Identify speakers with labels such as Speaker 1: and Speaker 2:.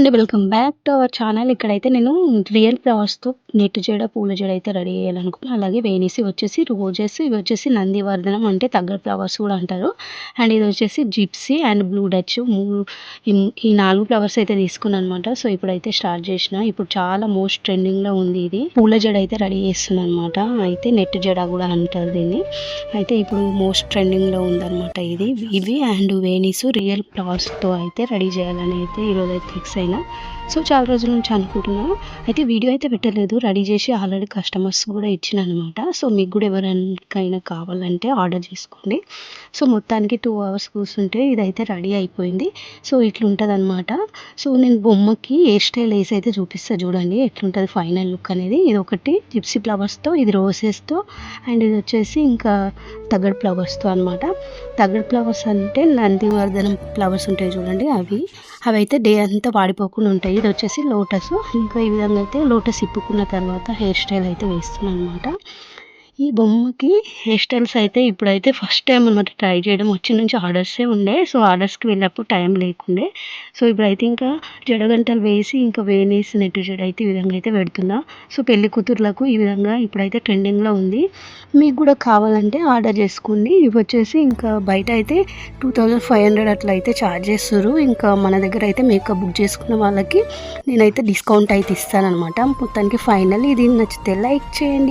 Speaker 1: అండి welcome back to our channel. ఇక్కడైతే నేను రియల్ ఫ్లవర్స్తో నెట్టు జడ పూల జడ అయితే రెడీ చేయాలనుకున్నాను అలాగే వేణిసి వచ్చేసి రోజెస్ ఇవి వచ్చేసి నందివర్ధనం అంటే తగ్గర ఫ్లవర్స్ కూడా అంటారు. అండ్ ఇది వచ్చేసి జిప్సీ అండ్ బ్లూ డచ్ ఈ నాలుగు ఫ్లవర్స్ అయితే తీసుకున్నాను అనమాట సో ఇప్పుడైతే స్టార్ట్ చేసిన. ఇప్పుడు చాలా మోస్ట్ ట్రెండింగ్లో ఉంది ఇది. పూల జడ అయితే రెడీ చేస్తున్నాను అనమాట అయితే నెట్ జడ కూడా అంటారు దీన్ని. అయితే ఇప్పుడు మోస్ట్ ట్రెండింగ్లో ఉందన్నమాట ఇది. ఇవి అండ్ వేణిసు రియల్ ఫ్లవర్స్తో అయితే రెడీ చేయాలని అయితే ఈరోజు అయితే ఫిక్స్ అయినా. సో చాలా రోజుల నుంచి అనుకుంటున్నాను. అయితే వీడియో అయితే పెట్టలేదు. రెడీ చేసి ఆల్రెడీ కస్టమర్స్ కూడా ఇచ్చిన అనమాట సో మీకు కూడా ఎవరికైనా కావాలంటే ఆర్డర్ చేసుకోండి. సో మొత్తానికి టూ అవర్స్ కూర్చుంటే ఇదైతే రెడీ అయిపోయింది. సో ఇట్లుంటుంది అనమాట సో నేను బొమ్మకి హెయిర్ స్టైల్ వేసి అయితే చూపిస్తాను చూడండి. ఎట్లుంటుంది ఫైనల్ లుక్ అనేది. ఇది ఒకటి జిప్సీ ఫ్లవర్స్తో ఇది రోసెస్తో అండ్ ఇది వచ్చేసి ఇంకా తగడ్ ఫ్లవర్స్తో అనమాట. తగడ్ ఫ్లవర్స్ అంటే నందివర్ధనం ఫ్లవర్స్ ఉంటాయి చూడండి అవి. అవి అయితే డే అంతా వాడిపోకుండా ఉంటాయి. ఇది వచ్చేసి లోటస్. ఇంకా ఈ విధంగా అయితే లోటస్ ఇప్పుకున్న తర్వాత హెయిర్ స్టైల్ అయితే వేస్తున్నాను అనమాట ఈ బొమ్మకి హెయిర్ స్టైల్స్ అయితే ఇప్పుడైతే ఫస్ట్ టైం అనమాట ట్రై చేయడం. వచ్చి నుంచి ఆర్డర్సే ఉండే. సో ఆర్డర్స్కి వెళ్ళినప్పుడు టైం లేకుండే. సో ఇప్పుడైతే ఇంకా జడగంటలు వేసి ఇంకా వేనేసి నెట్టు జడ అయితే ఈ విధంగా అయితే పెడుతున్నా. సో పెళ్ళి కూతుర్లకు ఈ విధంగా ఇప్పుడైతే ట్రెండింగ్లో ఉంది. మీకు కూడా కావాలంటే ఆర్డర్ చేసుకోండి. ఇవి వచ్చేసి ఇంకా బయట అయితే టూ థౌజండ్ ఫైవ్ హండ్రెడ్ అట్లా అయితే ఛార్జ్ చేస్తారు. ఇంకా మన దగ్గర అయితే మేకప్ బుక్ చేసుకున్న వాళ్ళకి నేనైతే డిస్కౌంట్ అయితే ఇస్తానమాట మొత్తానికి ఫైనల్ ఇది నచ్చితే లైక్ చేయండి.